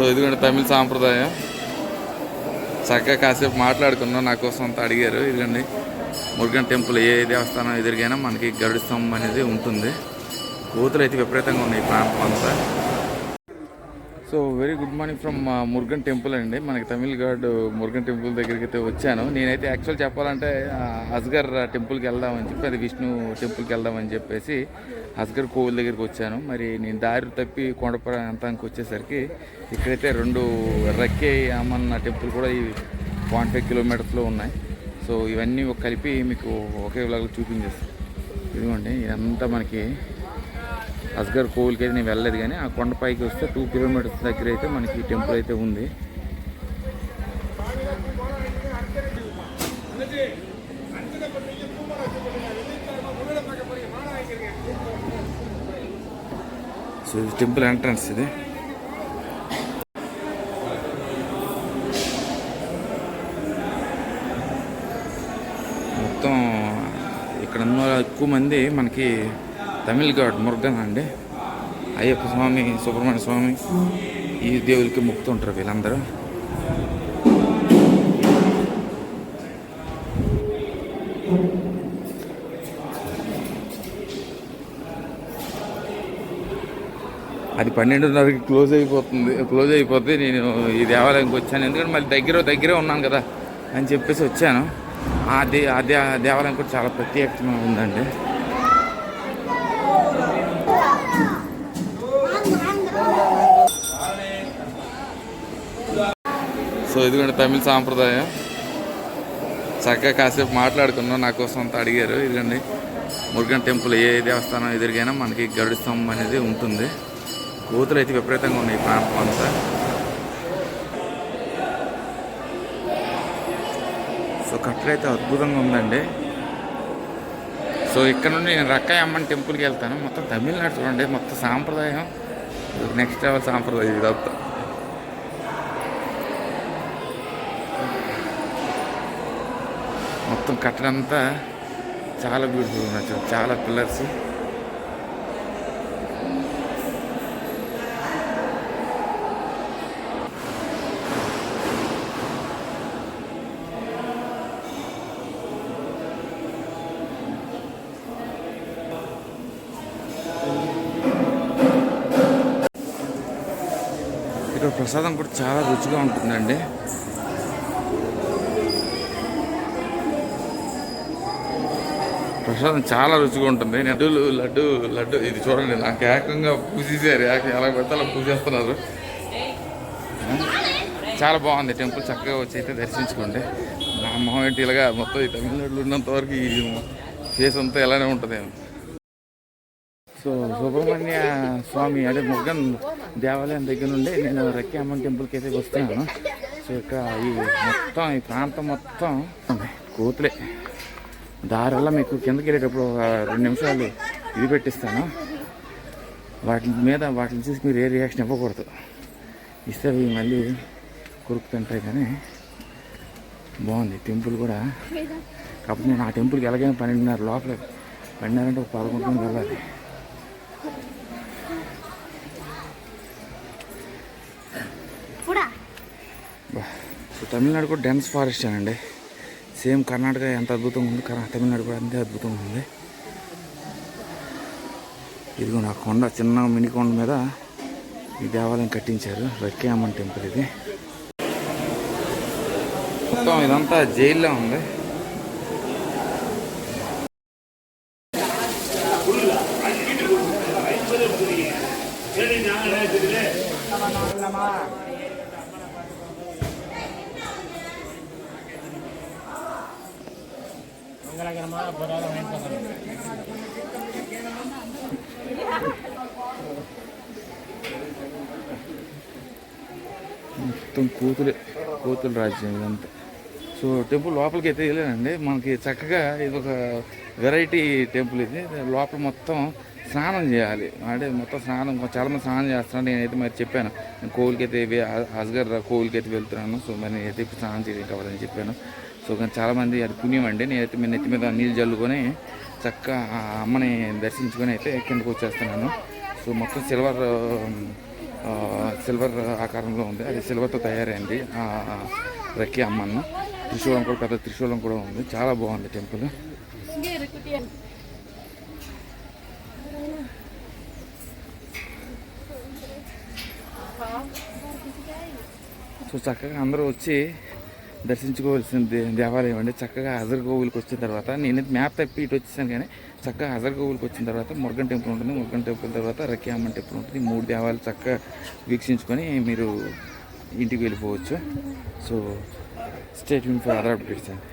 So ఇదిగోండి తమిళ సాంప్రదాయం. చక్కగా కాసేపు మాట్లాడుకున్నాం నా కోసం అంతా అడిగారు. ఇదిగోండి మురుగన్ టెంపుల్ ఏ దేవస్థానం ఎదురుగైనా మనకి గరుడ స్తంభం అనేది ఉంటుంది. కోతులు అయితే విపరీతంగా ఉన్నాయి ఈ ప్రాంతం అంతా. So very good morning from Murugan temple అండి. మనకి తమిళ్ గాడ్ మురుగన్ టెంపుల్ దగ్గరికి అయితే వచ్చాను. నేనైతే యాక్చువల్ చెప్పాలంటే అస్గర్ టెంపుల్కి వెళ్దామని చెప్పి అది విష్ణు టెంపుల్కి వెళ్దామని చెప్పేసి అస్గర్ కోవిల్ దగ్గరికి వచ్చాను. మరి నేను దారి తప్పి కొండపర అంతానికి వచ్చేసరికి ఇక్కడైతే రెండు రక్కే అమ్మన్న టెంపుల్ కూడా ఈ పాయింట్ ఫైవ్ కిలోమీటర్స్లో ఉన్నాయి. సో ఇవన్నీ కలిపి మీకు ఒకే విలాగా చూపించేస్తాను. ఇదిగోండి ఇదంతా మనకి అస్గర్ కోవిల్కి అయితే నేను వెళ్ళలేదు కానీ ఆ కొండపైకి వస్తే టూ కిలోమీటర్స్ దగ్గర అయితే మనకి టెంపుల్ అయితే ఉంది. సో ఇది టెంపుల్ ఎంట్రన్స్ ఇది. మొత్తం ఇక్కడ ఉన్న ఎక్కువ మంది మనకి తమిళ గాడ్ మురుగన్ అండి. అయ్యప్ప స్వామి సుబ్రహ్మణ్య స్వామి ఈ దేవులకి మొక్కుతుంటారు వీళ్ళందరూ. అది పన్నెండున్నరకి క్లోజ్ అయిపోతుంది క్లోజ్ అయిపోతే నేను ఈ దేవాలయంకి వచ్చాను. ఎందుకంటే మళ్ళీ దగ్గర దగ్గరే ఉన్నాను కదా అని చెప్పేసి వచ్చాను. ఆ దే ఆ దే ఆ దేవాలయం కూడా చాలా ప్రత్యేకతగా ఉందండి. సో ఇదిగోండి తమిళ సాంప్రదాయం. చక్కగా కాసేపు మాట్లాడుకున్నాం నా కోసం అంతా అడిగారు. ఇదిగోండి మురుగన్ టెంపుల్ ఏ దేవస్థానం ఎదురుగైనా మనకి గరుడు స్తంభం అనేది ఉంటుంది. కోతులు అయితే విపరీతంగా ఉన్నాయి ఈ ప్రాంతం అంతా. సో కట్టడ అయితే అద్భుతంగా ఉందండి. సో ఇక్కడ నుండి నేను రక్కయ్య టెంపుల్కి వెళ్తాను. మొత్తం తమిళనాడు చూడండి మొత్తం సాంప్రదాయం. నెక్స్ట్ లెవెల్ సాంప్రదాయం ఇదంతా మొత్తం కట్టడంతా చాలా బ్యూటిఫుల్ ఉన్నాయి చాలా పిల్లర్స్ ఇక్కడ ప్రసాదం కూడా చాలా రుచిగా ఉంటుందండి. ప్రసాదం చాలా రుచిగా ఉంటుంది. లడ్డూలు లడ్డు లడ్డు ఇది చూడండి నాకు ఏకంగా పూసేసారు. ఏకంగా ఎలా పెడితే అలా పూజేస్తున్నారు చాలా బాగుంది. టెంపుల్ చక్కగా వచ్చి అయితే దర్శించుకోండి. నా మొహం ఏంటి ఇలాగా మొత్తం ఈ తమిళనాడులో ఉన్నంత వరకు ఈ ఫేస్ అంతా ఇలానే ఉంటుంది. సో సుబ్రహ్మణ్య స్వామి అదే ముగ్గన్ దేవాలయం దగ్గర నుండి నేను రక్కి అమ్మన్ టెంపుల్కి అయితే వస్తున్నాను. సో ఇక్కడ ఈ మొత్తం ఈ ప్రాంతం మొత్తం కోతులే. దారి వల్ల మీకు కిందకి వెళ్ళేటప్పుడు ఒక రెండు నిమిషాలు ఇది పెట్టిస్తాను. వాటి మీద వాటిని చూసి మీరు ఏ రియాక్షన్ ఇవ్వకూడదు. ఇస్తే అవి మళ్ళీ కొరుకుతుంటాయి కానీ బాగుంది. టెంపుల్ కూడా. కాకపోతే నేను ఆ టెంపుల్కి ఎలాగైనా పన్నెండున్నర లోపల పన్నెండున్నరంటే ఒక పదకొండు వెళ్ళాలి. తమిళనాడు కూడా డెన్స్ ఫారెస్ట్ అండి సేమ్ కర్ణాటక ఎంత అద్భుతంగా ఉంది తమిళనాడు కూడా అంతే అద్భుతంగా ఉంది. ఇదిగో నా కొండ చిన్న మినీ కొండ మీద ఈ దేవాలయం కట్టించారు రక్కేమన్ టెంపుల్ ఇది. మొత్తం ఇదంతా జైల్లో ఉంది. మొత్తం కూతులే కూతులు రాజ్యం ఇదంతా. సో టెంపుల్ లోపలికి అయితే వెళ్ళానండి. మనకి చక్కగా ఇది ఒక వెరైటీ టెంపుల్ ఇది. లోపల మొత్తం స్నానం చేయాలి. అంటే మొత్తం స్నానం చాలామంది స్నానం చేస్తున్నాను నేనైతే మరి చెప్పాను. నేను కోవిల్కి అయితే వే- అస్గర్ అయితే వెళ్తున్నాను. సో మరి నేనైతే స్నానం చేయడం కావాలని చెప్పాను. సో కానీ చాలామంది అది పుణ్యం అండి. నేనైతే మీ నెత్తి మీద నీళ్ళు జల్లుకొని చక్కగా ఆ అమ్మని దర్శించుకొని అయితే కిందకు వచ్చేస్తున్నాను. సో మొత్తం సిల్వర్ సిల్వర్ ఆకారంలో ఉంది. అది సిల్వర్తో తయారైంది. రక్కి అమ్మను. త్రిశూలం కూడా పెద్ద త్రిశూలం కూడా ఉంది. చాలా బాగుంది టెంపుల్. సో చక్కగా అందరూ వచ్చి దర్శించుకోవాల్సిన దేవాలయం అండి. చక్కగా హజర్ వచ్చిన తర్వాత నేను మ్యాప్ తప్పి ఇటు వచ్చేసాను కానీ చక్కగా హజర్ వచ్చిన తర్వాత మురుగన్ టెంపుల్ ఉంటుంది. మురుగన్ టెంపుల్ తర్వాత రక్యామన్ టెంపుల్ ఉంటుంది. మూడు దేవాలయాలు చక్కగా వీక్షించుకొని మీరు ఇంటికి వెళ్ళిపోవచ్చు. So state for other updates అండి.